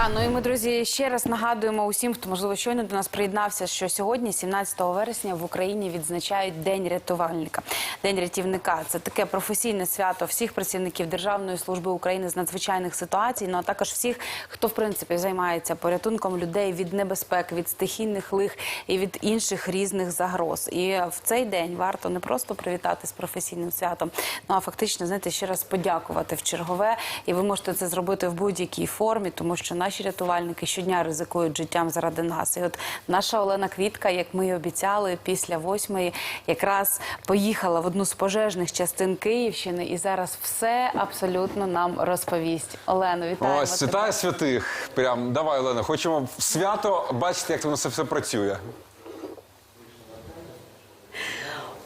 Та ну і ми, друзі, ще раз нагадуємо усім, хто можливо щойно до нас приєднався, що сьогодні, 17 вересня, в Україні відзначають День рятувальника. День рятівника це таке професійне свято всіх працівників Державної служби України з надзвичайних ситуацій. Ну а також всіх, хто в принципі займається порятунком людей від небезпек, від стихійних лих і від інших різних загроз. І в цей день варто не просто привітати з професійним святом, ну а фактично знаєте, ще раз подякувати в чергове. І ви можете це зробити в будь-якій формі, тому що наші рятувальники щодня ризикують життям заради нас. І от наша Олена Квітка, як ми і обіцяли, після восьмої якраз поїхала в одну з пожежних частин Київщини, і зараз все абсолютно нам розповість. Олено, вітаємо Ось тебе. святая святих. Прям давай, Олена, хочемо в свято бачити, як воно все, все працює.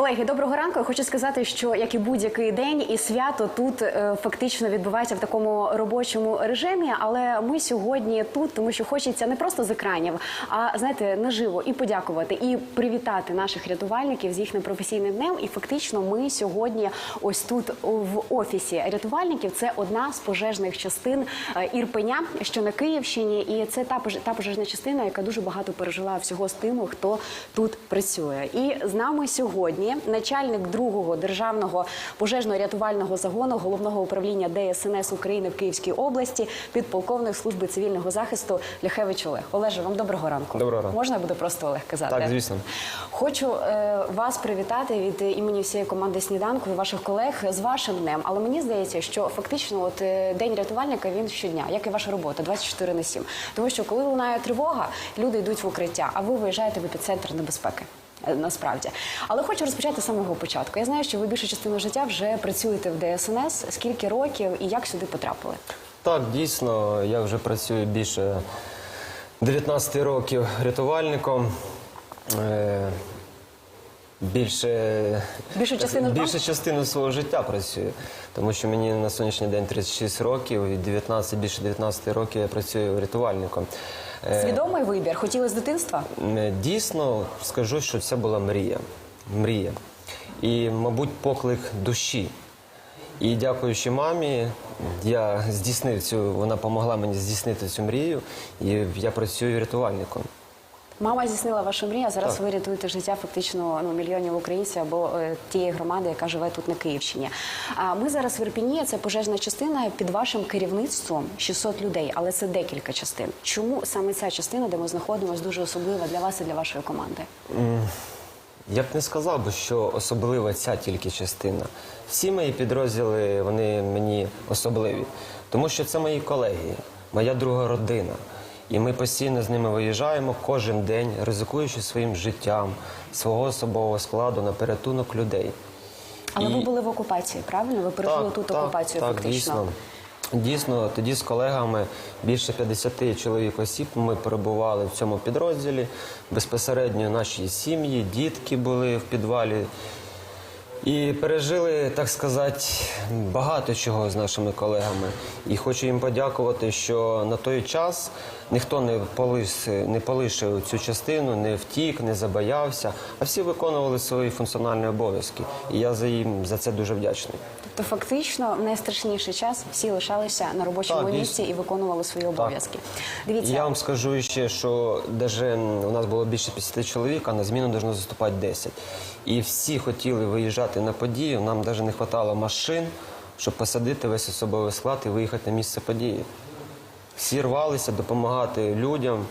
Колеги, доброго ранку. Хочу сказати, що як і будь-який день, і свято тут е, фактично відбувається в такому робочому режимі. Але ми сьогодні тут, тому що хочеться не просто з екранів, а знаєте, наживо і подякувати, і привітати наших рятувальників з їхнім професійним днем. І фактично, ми сьогодні ось тут в офісі рятувальників. Це одна з пожежних частин е, Ірпеня, що на Київщині, і це та та пожежна частина, яка дуже багато пережила всього з тими, хто тут працює. І з нами сьогодні начальник другого державного пожежно-рятувального загону головного управління ДСНС України в Київській області, підполковник служби цивільного захисту Ляхевич Олег. Олеже, вам доброго ранку. Доброго ранку. Можна я буду просто Олег казати? Так, звісно. Хочу е, вас привітати від імені всієї команди сніданку і ваших колег з вашим днем. Але мені здається, що фактично, от е, день рятувальника він щодня, як і ваша робота, 24 на 7. Тому що коли лунає тривога, люди йдуть в укриття, а ви виїжджаєте в епіцентр небезпеки. Е, Насправді, але хочу розпочати з самого початку. Я знаю, що ви більшу частину життя вже працюєте в ДСНС. Скільки років і як сюди потрапили? Так, дійсно, я вже працюю більше 19 років рятувальником. Е, Більше, Більшу частину більше частину свого життя працюю, тому що мені на сьогоднішній день 36 років і 19, більше 19 років я працюю рятувальником. Е, Свідомий вибір? Хотіли з дитинства? Дійсно скажу, що це була мрія. Мрія. І, мабуть, поклик душі. І дякуючи мамі, я здійснив цю, вона допомогла мені здійснити цю мрію, і я працюю рятувальником. Мама здійснила вашу мрію, а зараз Так. ви рятуєте життя фактично ну, мільйонів українців або е, тієї громади, яка живе тут на Київщині. А ми зараз в Ірпіні, це пожежна частина під вашим керівництвом 600 людей, але це декілька частин. Чому саме ця частина, де ми знаходимося, дуже особлива для вас і для вашої команди? Я б не сказав би, що особлива ця тільки частина. Всі мої підрозділи вони мені особливі, тому що це мої колеги, моя друга родина. І ми постійно з ними виїжджаємо кожен день, ризикуючи своїм життям, свого особового складу на порятунок людей. Але І- ви були в окупації, правильно? Ви пережили тут окупацію так, фактично. Дійсно. Дійсно, тоді з колегами більше 50 чоловік осіб ми перебували в цьому підрозділі. Безпосередньо наші сім'ї, дітки були в підвалі. І пережили, так сказати, багато чого з нашими колегами. І хочу їм подякувати, що на той час ніхто не полис, не полишив цю частину, не втік, не забоявся, а всі виконували свої функціональні обов'язки. І я за їм за це дуже вдячний. Тобто, фактично, в найстрашніший час всі лишалися на робочому Так, місці дійсно. і виконували свої обов'язки. Дивіться, Я вам скажу ще, що даже у нас було більше 50 чоловік, а на зміну должно заступати 10. І всі хотіли виїжджати на подію. Нам навіть не вистачало машин, щоб посадити весь особовий склад і виїхати на місце події. Всі рвалися допомагати людям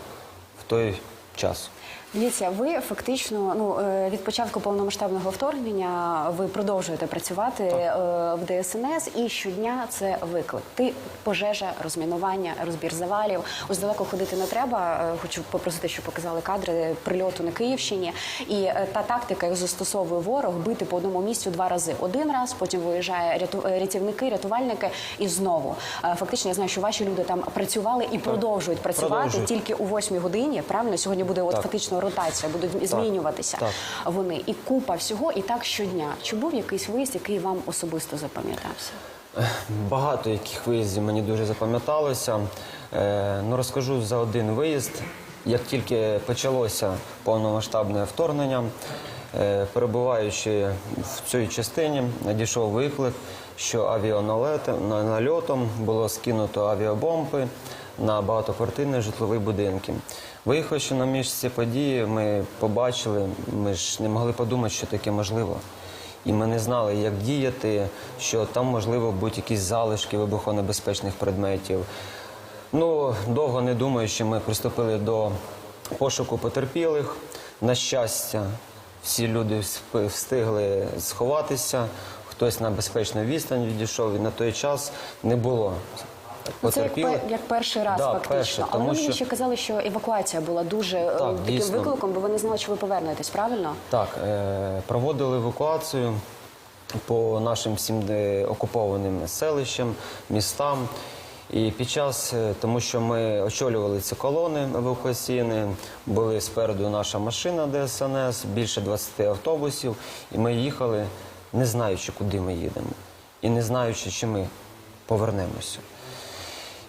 в той час. Дивіться, ви фактично ну е, від початку повномасштабного вторгнення ви продовжуєте працювати е, в ДСНС, і щодня це виклик. Ти пожежа, розмінування, розбір завалів. Ось далеко ходити не треба. Е, Хочу попросити, щоб показали кадри прильоту на Київщині. І та тактика, яку застосовує ворог, бити по одному місцю два рази. Один раз, потім виїжджає ряту- рятівники, рятувальники, і знову. Фактично, я знаю, що ваші люди там працювали і продовжують працювати Продовжують. тільки о 8 годині. Правильно, сьогодні буде от Так. фактично ротація, будуть змінюватися так. вони. І купа всього, і так щодня. Чи був якийсь виїзд, який вам особисто запам'ятався? Багато яких виїздів мені дуже запам'яталося. Е, ну, розкажу за один виїзд. Як тільки почалося повномасштабне вторгнення, е, перебуваючи в цій частині, надійшов виклик, що авіанальотом було скинуто авіабомби на багатоквартирні житлові будинки. Виїхавши на місце події, ми побачили, ми ж не могли подумати, що таке можливо. І ми не знали, як діяти, що там можливо будуть якісь залишки вибухонебезпечних предметів. Ну, довго не думаючи, ми приступили до пошуку потерпілих. На щастя, всі люди встигли сховатися, хтось на безпечну відстань відійшов, і на той час не було Ну, Це як, пер- як перший раз, Да, фактично. перший, Але тому мені що- ще казали, що евакуація була дуже е, Так, таким дійсно. викликом, бо ви не знали, що ви повернетесь, правильно? Так, е, проводили евакуацію по нашим всім е, окупованим селищам, містам. І під час, тому що ми очолювали ці колони евакуаційні, були спереду наша машина ДСНС, більше 20 автобусів, і ми їхали, не знаючи, куди ми їдемо, і не знаючи, чи ми повернемося.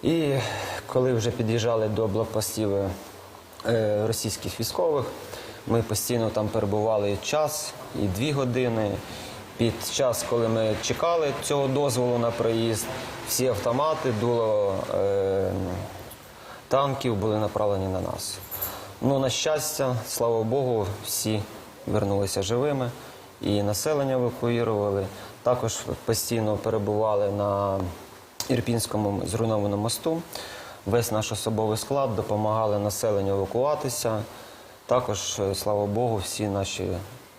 І коли вже під'їжджали до блокпостів е, російських військових, ми постійно там перебували час і дві години. Під час, коли ми чекали цього дозволу на проїзд, всі автомати, дуло е, танків були направлені на нас. Ну, на щастя, слава Богу, всі вернулися живими і населення евакуювали. Також постійно перебували на Ірпінському зруйнованому мосту. Весь наш особовий склад допомагали населенню евакуватися. Також, е, слава Богу, всі наші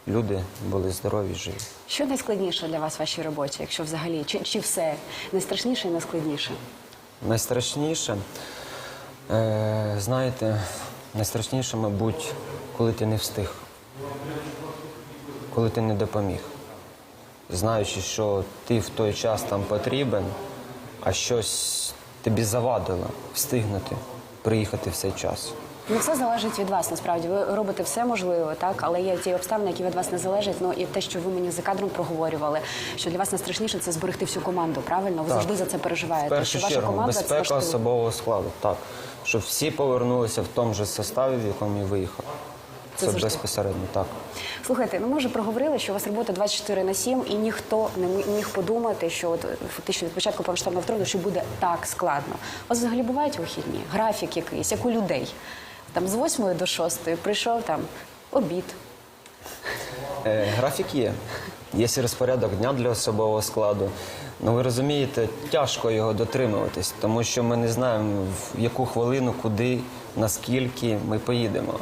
люди були здорові і живі. Що найскладніше для вас в вашій роботі, якщо взагалі, чи, чи все найстрашніше і найскладніше? Найстрашніше, е, знаєте, найстрашніше, мабуть, коли ти не встиг, коли ти не допоміг. Знаючи, що ти в той час там потрібен, а щось тобі завадило встигнути приїхати в цей час. Ну, все залежить від вас. Насправді ви робите все можливе, так але є ті обставини, які від вас не залежать. Ну і те, що ви мені за кадром проговорювали, що для вас найстрашніше це зберегти всю команду. Правильно, ви Так. завжди за це В переживаєте. першу що ваша чергу, команда безпека особового складу. Так, щоб всі повернулися в тому ж составі, в якому і виїхали. Це Це, безпосередньо так. Слухайте, ну ми вже проговорили, що у вас робота 24 на 7, і ніхто не міг подумати, що от е, фактично від початку повномасштабного вторгнення, що буде так складно. У вас взагалі бувають вихідні, графік якийсь, як у людей. Там з 8 до 6 прийшов там обід. Е, графік є. Є розпорядок дня для особового складу. Ну ви розумієте, тяжко його дотримуватись, тому що ми не знаємо, в яку хвилину, куди, наскільки ми поїдемо.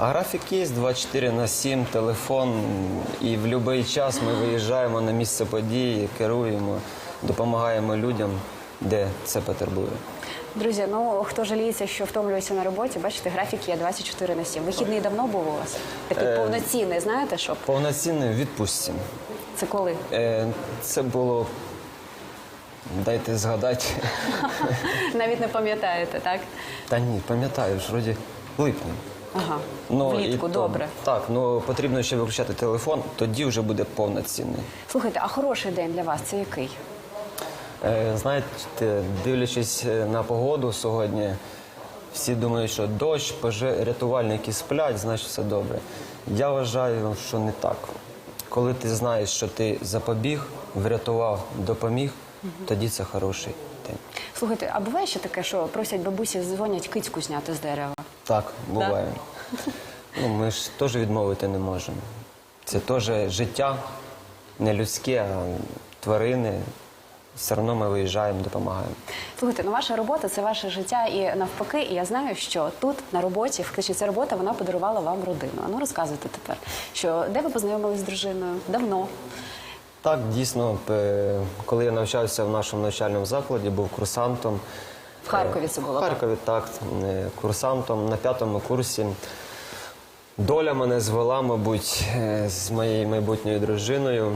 А графік є 24 на 7, телефон, і в будь-який час ми виїжджаємо на місце події, керуємо, допомагаємо людям, де це потребує. Друзі, ну хто жаліється, що втомлюється на роботі, бачите, графік є 24 на 7. Вихідний давно був у вас? Такий повноцінний, знаєте що? Повноцінний відпустці. Це коли? Е, Це було, дайте згадати. Навіть не пам'ятаєте, так? Та ні, пам'ятаю ж, вроді липні. Ага. Ну, Влітку, і то- добре. Так, ну потрібно ще виключати телефон, тоді вже буде повноцінний. Слухайте, а хороший день для вас це який? Е, знаєте, дивлячись е, на погоду сьогодні, всі думають, що дощ, поже- рятувальники сплять, значить все добре. Я вважаю, що не так. Коли ти знаєш, що ти запобіг, врятував, допоміг, тоді це хороший день. Слухайте, а буває ще таке, що просять бабусі дзвонять кицьку зняти з дерева? Так, буває. Ну, ми ж теж відмовити не можемо. Це теж життя, не людське, а тварини. Все одно ми виїжджаємо, допомагаємо. Слухайте, ну ваша робота це ваше життя і навпаки. І я знаю, що тут на роботі, фактично ця робота вона подарувала вам родину. А ну розказуйте тепер, що де ви познайомились з дружиною? Давно. Так, дійсно, коли я навчався в нашому навчальному закладі, був курсантом. В Харкові це було, В Харкові, так, е, курсантом на п'ятому курсі. Доля мене звела, мабуть, е, з моєю майбутньою дружиною.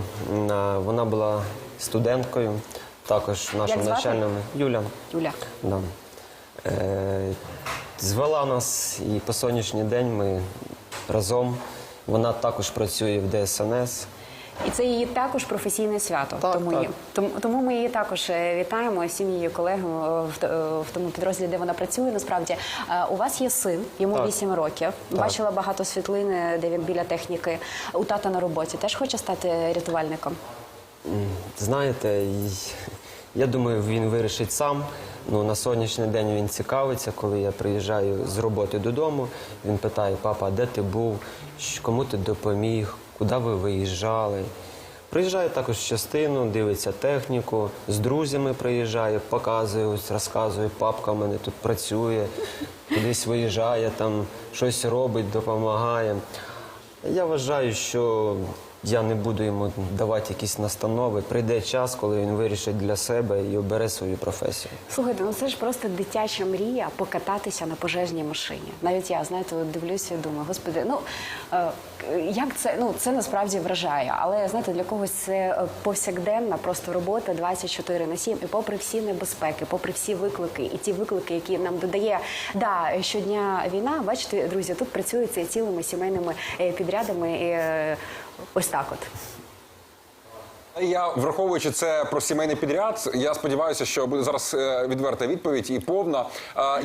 Вона була студенткою, також в нашому Юля. Юля. Да. Е, звела нас і по сьогоднішній день ми разом. Вона також працює в ДСНС. І це її також професійне свято. Так, тому, так. її- тому, тому ми її також е, вітаємо всім її колегам е, в, е, в тому підрозділі, де вона працює. Насправді у вас є син, йому Так. 8 років. Так. Бачила багато світлин, е, де він біля техніки. У тата на роботі теж хоче стати рятувальником. Знаєте, Я думаю, він вирішить сам. Ну, на сьогоднішній день він цікавиться, коли я приїжджаю з роботи додому. Він питає, папа, де ти був, кому ти допоміг, куди ви виїжджали. Приїжджає також в частину, дивиться техніку, з друзями приїжджає, показує, ось розказує, папка в мене тут працює, кудись виїжджає, там щось робить, допомагає. Я вважаю, що я не буду йому давати якісь настанови. Прийде час, коли він вирішить для себе і обере свою професію. Слухайте, ну це ж просто дитяча мрія покататися на пожежній машині. Навіть я знаєте, дивлюся і думаю, господи, ну е, як це ну це насправді вражає. Але знаєте, для когось це е, повсякденна просто робота 24 на 7. І попри всі небезпеки, попри всі виклики, і ті виклики, які нам додає да щодня війна. Бачите, друзі, тут працюється цілими сімейними е, підрядами. Ось так от. Я враховуючи це про сімейний підряд, я сподіваюся, що буде зараз е, відверта відповідь і повна.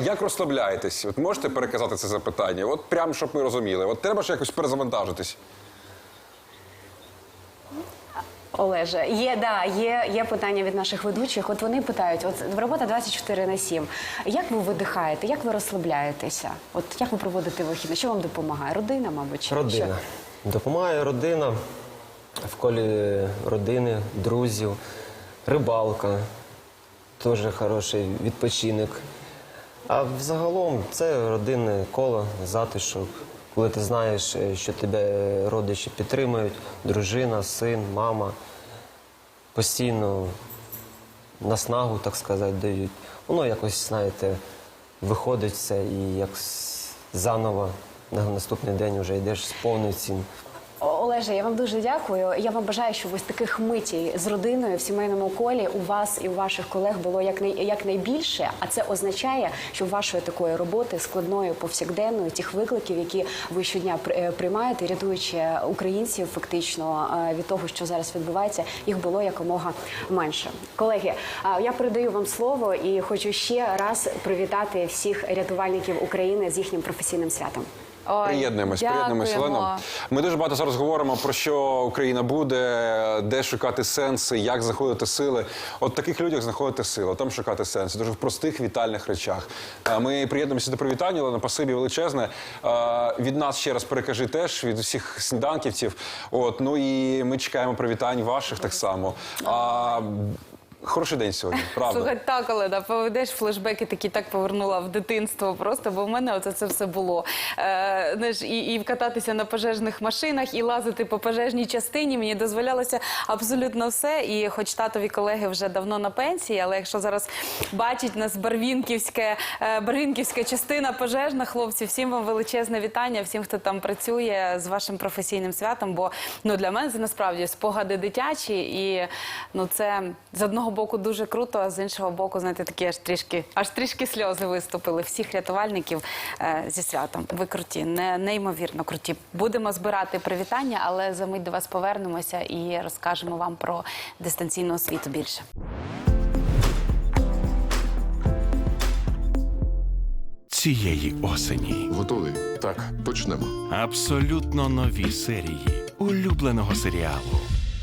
Як розслабляєтесь? От можете переказати це запитання? От прямо щоб ми розуміли. От треба ж якось перезавантажитись. Олеже, є да, є, є питання від наших ведучих. От вони питають: от робота 24 на 7. Як ви видихаєте? Як ви розслабляєтеся? От як ви проводите вихідні? Що вам допомагає? Родина, мабуть, чи Родина. Допомагає родина в колі родини, друзів, рибалка, теж хороший відпочинок. А взагалом це родинне коло, затишок. Коли ти знаєш, е, що тебе родичі підтримують, дружина, син, мама постійно наснагу, так сказати, дають. Воно якось, знаєте, виходить все і як заново на наступний день вже йдеш з повною цін. Олеже, я вам дуже дякую. Я вам бажаю, щоб ось таких митій з родиною в сімейному колі у вас і у ваших колег було якнай, якнайбільше. А це означає, що вашої такої роботи складної, повсякденної, тих викликів, які ви щодня е, приймаєте, рятуючи українців фактично е, від того, що зараз відбувається, їх було якомога менше. Колеги, я передаю вам слово і хочу ще раз привітати всіх рятувальників України з їхнім професійним святом. Приєднуємось, приєднуємось. Олено. Ми дуже багато зараз говоримо про що Україна буде, де шукати сенси, як знаходити сили. От в таких людях знаходити сили, там шукати сенси. Дуже в простих вітальних речах. Е, Ми приєднуємося до привітання, Олена, пасибі величезне. Е, Від нас ще раз перекажи теж від усіх сніданківців. От ну і ми чекаємо привітань ваших так само. А, Хороший день сьогодні, правда. Слухай, так, Олена, поведеш флешбеки, такі так повернула в дитинство просто, бо в мене оце це все було. Е, знаєш, і, і кататися на пожежних машинах, і лазити по пожежній частині. Мені дозволялося абсолютно все. І хоч татові колеги вже давно на пенсії, але якщо зараз бачить нас Барвінківське, е, Барвінківська частина пожежна, хлопці, всім вам величезне вітання, всім, хто там працює з вашим професійним святом. Бо ну для мене це насправді спогади дитячі, і ну це з одного боку дуже круто, а з іншого боку, знаєте, такі аж трішки, аж трішки сльози виступили. Всіх рятувальників е, зі святом. Ви круті, не неймовірно круті. Будемо збирати привітання, але за мить до вас повернемося і розкажемо вам про дистанційну освіту більше. цієї осені. Готовий? Так, почнемо. Абсолютно нові серії улюбленого серіалу